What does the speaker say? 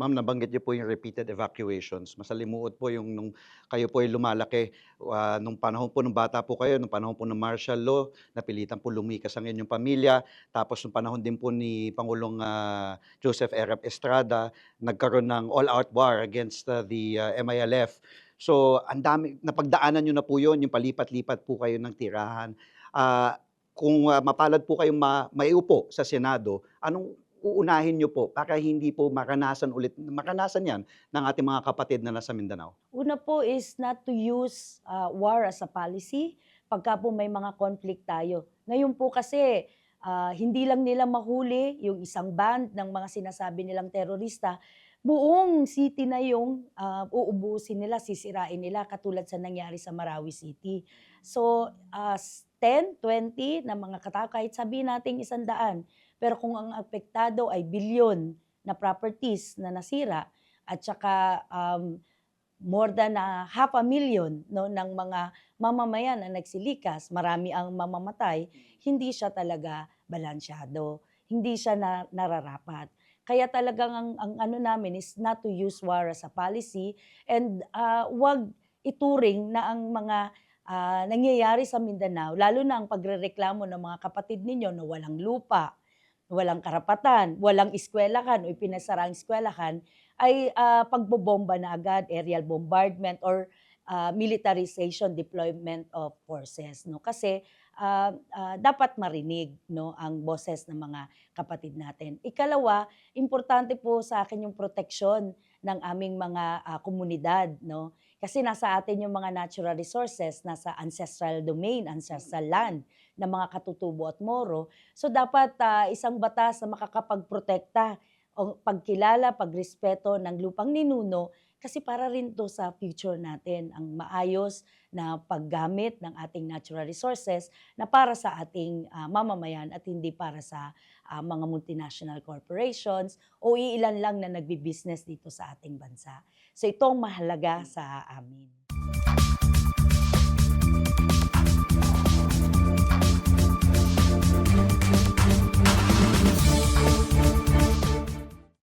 Ma'am, nabanggit niyo po yung repeated evacuations. Masalimuot po yung nung kayo po ay lumalaki, ah, nung panahon po nung bata po kayo, nung panahon po ng martial law, napilitan po lumikas ang inyong pamilya. Tapos nung panahon din po ni Pangulong ah, Joseph Erap Estrada, nagkaroon ng all-out war against ah, the ah, MILF. So, ang dami, napagdaanan nyo na po yun, yung palipat-lipat po kayo ng tirahan. Ah, kung ah, mapalad po kayong ma- maiupo sa Senado, anong uunahin nyo po para hindi po maranasan ulit, maranasan yan ng ating mga kapatid na nasa Mindanao? Una po is not to use uh, war as a policy pagka po may mga conflict tayo. Ngayon po kasi ah, hindi lang nila mahuli yung isang band ng mga sinasabi nilang terorista, buong city na yung ah, uubusin nila, sisirain nila katulad sa nangyari sa Marawi City. So, as 10, 20 na mga katao, kahit sabihin natin isang daan, pero kung ang apektado ay bilyon na properties na nasira at saka um, more than a half a million no, ng mga mamamayan na nagsilikas, marami ang mamamatay, hindi siya talaga balansyado. Hindi siya na, nararapat. Kaya talagang ang, ang ano namin is not to use war as a policy and uh, wag ituring na ang mga ah, nangyayari sa Mindanao, lalo na ang pagrereklamo ng mga kapatid ninyo na walang lupa, walang karapatan, walang eskwelahan o ipinasara ang eskwelahan, ay ah, pagbobomba na agad, aerial bombardment or ah, militarization, deployment of forces. No? Kasi ah, ah, dapat marinig no, ang boses ng mga kapatid natin. Ikalawa, importante po sa akin yung proteksyon ng aming mga ah, komunidad. No? Kasi nasa atin yung mga natural resources, nasa ancestral domain, ancestral land ng mga katutubo at moro. So dapat ah, isang batas na makakapagprotekta o pagkilala, pagrespeto ng lupang ninuno kasi para rin to sa future natin ang maayos na paggamit ng ating natural resources na para sa ating ah, mamamayan at hindi para sa ah, mga multinational corporations o iilan lang na nagbi-business dito sa ating bansa. So ito ang mahalaga sa amin.